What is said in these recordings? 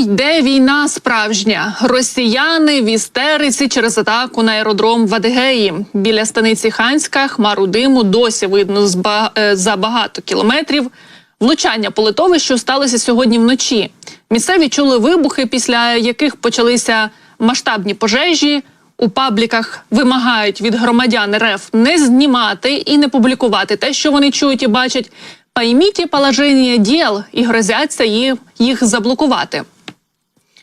йде війна справжня. Росіяни в істериці через атаку на аеродром в Адигеї. Біля станиці Ханська хмару диму досі видно е, за багато кілометрів. Влучання по литовищу сталося сьогодні вночі. Місцеві чули вибухи, після яких почалися масштабні пожежі. У пабліках вимагають від громадян РФ не знімати і не публікувати те, що вони чують і бачать. Пойміть положення діл і грозяться їх заблокувати.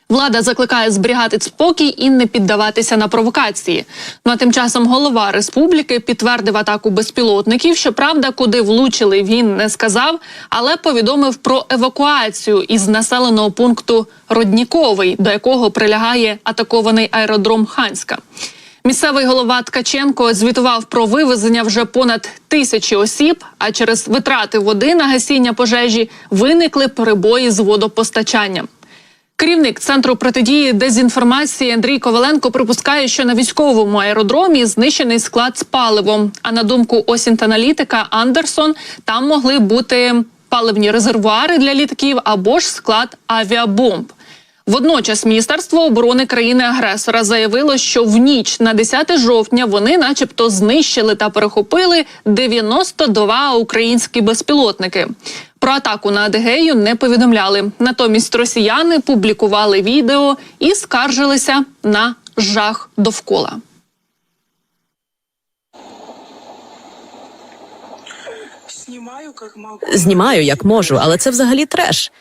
Влада закликає зберігати спокій і не піддаватися на провокації. Ну а тим часом голова республіки підтвердив атаку безпілотників. Щоправда, куди влучили, він не сказав, але повідомив про евакуацію із населеного пункту Родніковий, до якого прилягає атакований аеродром Ханська. Місцевий голова Ткаченко звітував про вивезення вже понад тисячі осіб. А через витрати води на гасіння пожежі виникли перебої з водопостачанням. Керівник центру протидії дезінформації Андрій Коваленко припускає, що на військовому аеродромі знищений склад з паливом. А на думку осінтаналітика Андерсон, там могли бути паливні резервуари для літаків або ж склад авіабомб. Водночас Міністерство оборони країни-агресора заявило, що в ніч на 10 жовтня вони, начебто, знищили та перехопили 92 українські безпілотники. Про атаку на Адигею не повідомляли. Натомість росіяни публікували відео і скаржилися на жах довкола. Знімаю, як можу. Але це взагалі треш.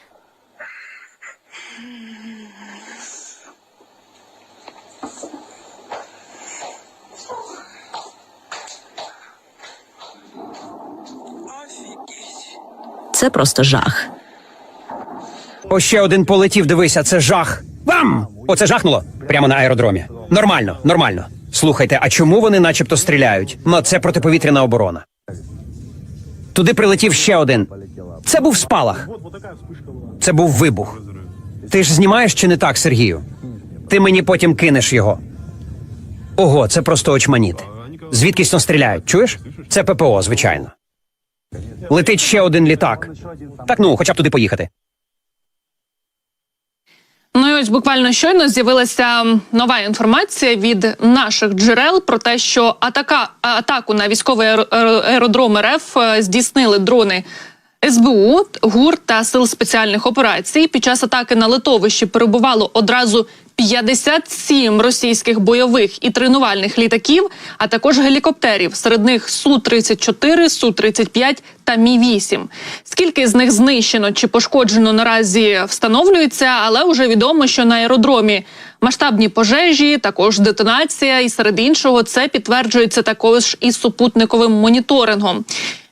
Це просто жах. Ось ще один полетів, дивися, це жах. Вам! Оце жахнуло прямо на аеродромі. Нормально, нормально. Слухайте, а чому вони начебто стріляють? Ну, це протиповітряна оборона. Туди прилетів ще один. Це був спалах. Це був вибух. Ти ж знімаєш чи не так, Сергію? Ти мені потім кинеш його. Ого, це просто очманіт. Звідкись стріляють, чуєш? Це ППО, звичайно. Летить ще один літак. Так ну, хоча б туди поїхати. Ну і ось буквально щойно з'явилася нова інформація від наших джерел про те, що атака атаку на військовий аеро- аеро- аеродром РФ е, здійснили дрони. СБУ, ГУР та сил спеціальних операцій під час атаки на литовищі перебувало одразу 57 російських бойових і тренувальних літаків, а також гелікоптерів. Серед них су 34 су 35 та мі 8 Скільки з них знищено чи пошкоджено наразі встановлюється, але вже відомо, що на аеродромі масштабні пожежі, також детонація, і серед іншого це підтверджується також і супутниковим моніторингом.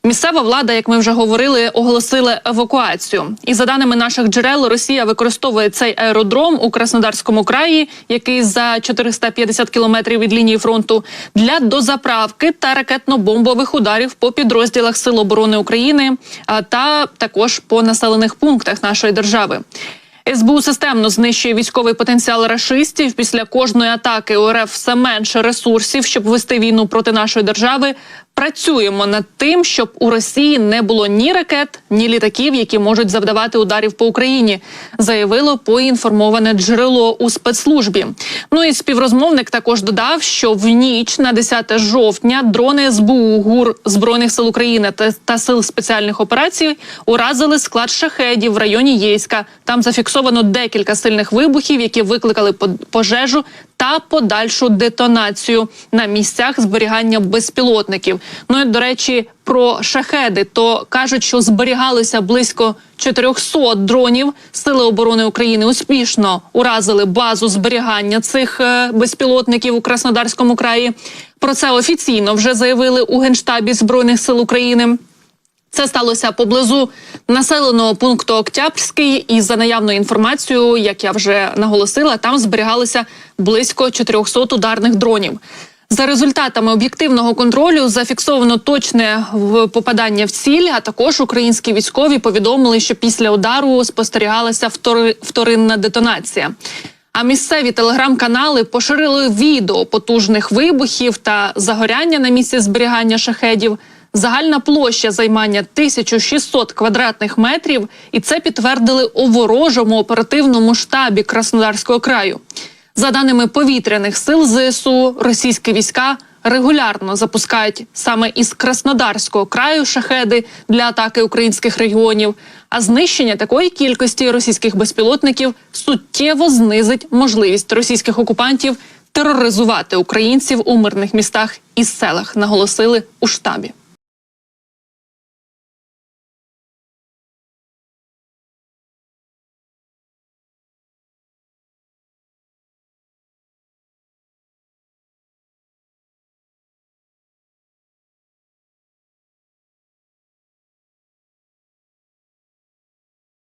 Місцева влада, як ми вже говорили, оголосила евакуацію. І за даними наших джерел, Росія використовує цей аеродром у Краснодарському краї, який за 450 кілометрів від лінії фронту, для дозаправки та ракетно-бомбових ударів по підрозділах Сил оборони України а, та також по населених пунктах нашої держави. СБУ системно знищує військовий потенціал рашистів. Після кожної атаки у РФ все менше ресурсів, щоб вести війну проти нашої держави. Працюємо над тим, щоб у Росії не було ні ракет, ні літаків, які можуть завдавати ударів по Україні, заявило поінформоване джерело у спецслужбі. Ну і співрозмовник також додав, що в ніч на 10 жовтня дрони СБУ ГУР збройних сил України та, та сил спеціальних операцій уразили склад шахедів в районі Єйська. Там зафіксовано декілька сильних вибухів, які викликали по- пожежу та подальшу детонацію на місцях зберігання безпілотників. Ну і до речі, про шахеди то кажуть, що зберігалося близько 400 дронів. Сили оборони України успішно уразили базу зберігання цих е, безпілотників у Краснодарському краї. Про це офіційно вже заявили у генштабі збройних сил України. Це сталося поблизу населеного пункту Октябрський. І за наявною інформацією, як я вже наголосила, там зберігалося близько 400 ударних дронів. За результатами об'єктивного контролю зафіксовано точне попадання в ціль. А також українські військові повідомили, що після удару спостерігалася втори- вторинна детонація. А місцеві телеграм-канали поширили відео потужних вибухів та загоряння на місці зберігання шахедів. Загальна площа займання 1600 квадратних метрів, і це підтвердили у ворожому оперативному штабі Краснодарського краю. За даними повітряних сил ЗСУ, російські війська регулярно запускають саме із Краснодарського краю шахеди для атаки українських регіонів. А знищення такої кількості російських безпілотників суттєво знизить можливість російських окупантів тероризувати українців у мирних містах і селах, наголосили у штабі.